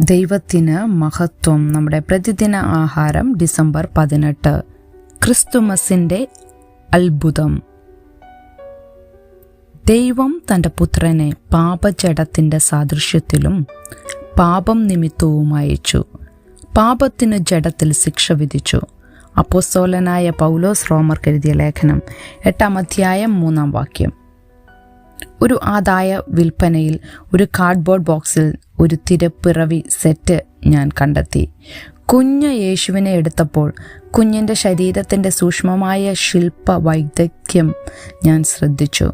ദൈവത്തിന് മഹത്വം. നമ്മുടെ പ്രതിദിന ആഹാരം ഡിസംബർ പതിനെട്ട്. ക്രിസ്തുമസിന്റെ അത്ഭുതം. ദൈവം തന്റെ പുത്രനെ പാപജടത്തിന്റെ സാദൃശ്യത്തിലും പാപം നിമിത്തവും അയച്ചു. പാപത്തിന് ജഡത്തിൽ ശിക്ഷ വിധിച്ചു. അപ്പോസ്തോലനായ പൗലോസ് റോമർ എഴുതിയ ലേഖനം എട്ടാം അധ്യായം മൂന്നാം വാക്യം. ഒരു ആദായ വിൽപ്പനയിൽ ഒരു കാർഡ്ബോർഡ് ബോക്സിൽ ഒരു തിരപ്പിറവി സെറ്റ് ഞാൻ കണ്ടെത്തി. കുഞ്ഞ് യേശുവിനെ എടുത്തപ്പോൾ കുഞ്ഞിന്റെ ശരീരത്തിന്റെ സൂക്ഷ്മമായ ശില്പ വൈദഗ്ധ്യം ഞാൻ ശ്രദ്ധിച്ചു.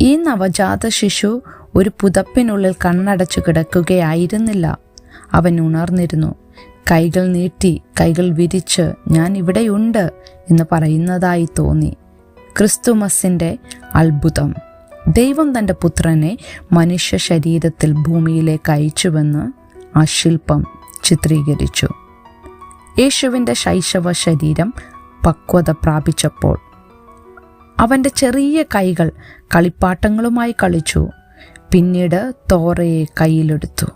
ഈ നവജാത ശിശു ഒരു പുതപ്പിനുള്ളിൽ കണ്ണടച്ചു കിടക്കുകയായിരുന്നില്ല. അവൻ ഉണർന്നിരുന്നു. കൈകൾ നീട്ടി കൈകൾ വിരിച്ച് ഞാൻ ഇവിടെയുണ്ട് എന്ന് പറയുന്നതായി തോന്നി. ക്രിസ്തുമസിന്റെ അത്ഭുതം. ദൈവം തന്റെ പുത്രനെ മനുഷ്യ ശരീരത്തിൽ ഭൂമിയിലേക്ക് അയച്ചുവെന്ന് ആ ശില്പം ചിത്രീകരിച്ചു. യേശുവിന്റെ ശൈശവ ശരീരം പക്വത പ്രാപിച്ചപ്പോൾ അവന്റെ ചെറിയ കൈകൾ കളിപ്പാട്ടങ്ങളുമായി കളിച്ചു പിന്നീട് തോറയെ കയ്യിലെടുത്തു.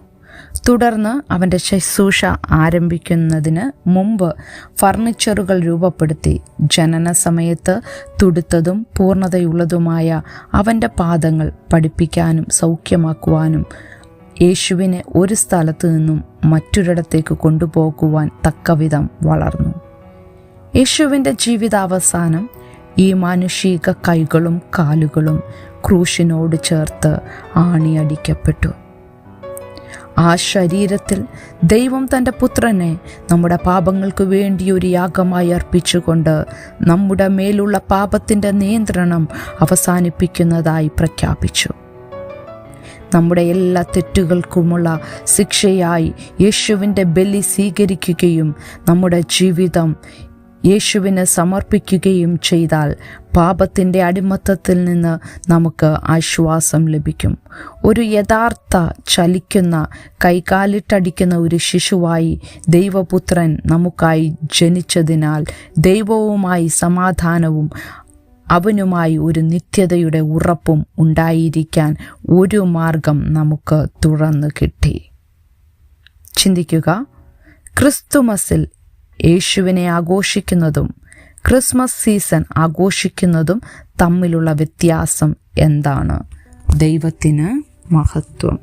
തുടർന്ന് അവന്റെ ശുശ്രൂഷ ആരംഭിക്കുന്നതിന് മുമ്പ് ഫർണിച്ചറുകൾ രൂപപ്പെടുത്തി ജനന സമയത്ത് തുടുത്തതും പൂർണതയുള്ളതുമായ അവന്റെ പാദങ്ങൾ പഠിപ്പിക്കാനും സൗഖ്യമാക്കുവാനും യേശുവിനെ ഒരു സ്ഥലത്തു നിന്നും മറ്റൊരിടത്തേക്ക് കൊണ്ടുപോകുവാൻ തക്കവിധം വളർന്നു. യേശുവിന്റെ ജീവിതാവസാനം ഈ മാനുഷിക കൈകളും കാലുകളും ക്രൂശിനോട് ചേർത്ത് ആണിയടിക്കപ്പെട്ടു. ആ ശരീരത്തിൽ ദൈവം തന്റെ പുത്രനെ നമ്മുടെ പാപങ്ങൾക്ക് വേണ്ടി ഒരു യാഗമായി അർപ്പിച്ചുകൊണ്ട് നമ്മുടെ മേലുള്ള പാപത്തിന്റെ നിയന്ത്രണം അവസാനിപ്പിക്കുന്നതായി പ്രഖ്യാപിച്ചു. നമ്മുടെ എല്ലാ തെറ്റുകൾക്കുമുള്ള ശിക്ഷയായി യേശുവിന്റെ ബലി സ്വീകരിക്കുകയും നമ്മുടെ ജീവിതം യേശുവിന് സമർപ്പിക്കുകയും ചെയ്താൽ പാപത്തിന്റെ അടിമത്തത്തിൽ നിന്ന് നമുക്ക് ആശ്വാസം ലഭിക്കും. ഒരു യഥാർത്ഥ ചലിക്കുന്ന കൈകാലിട്ടടിക്കുന്ന ഒരു ശിശുവായി ദൈവപുത്രൻ നമുക്കായി ജനിച്ചതിനാൽ ദൈവവുമായി സമാധാനവും അവനുമായി ഒരു നിത്യതയുടെ ഉറപ്പും ഉണ്ടായിരിക്കാൻ ഒരു മാർഗം നമുക്ക് തുറന്നു കിട്ടി. ചിന്തിക്കുക ക്രിസ്തുമസിൽ യേശുവിനെ ആഘോഷിക്കുന്നതും ക്രിസ്മസ് സീസൺ ആഘോഷിക്കുന്നതും തമ്മിലുള്ള വ്യത്യാസം എന്താണ്? ദൈവത്തിന് മഹത്വം.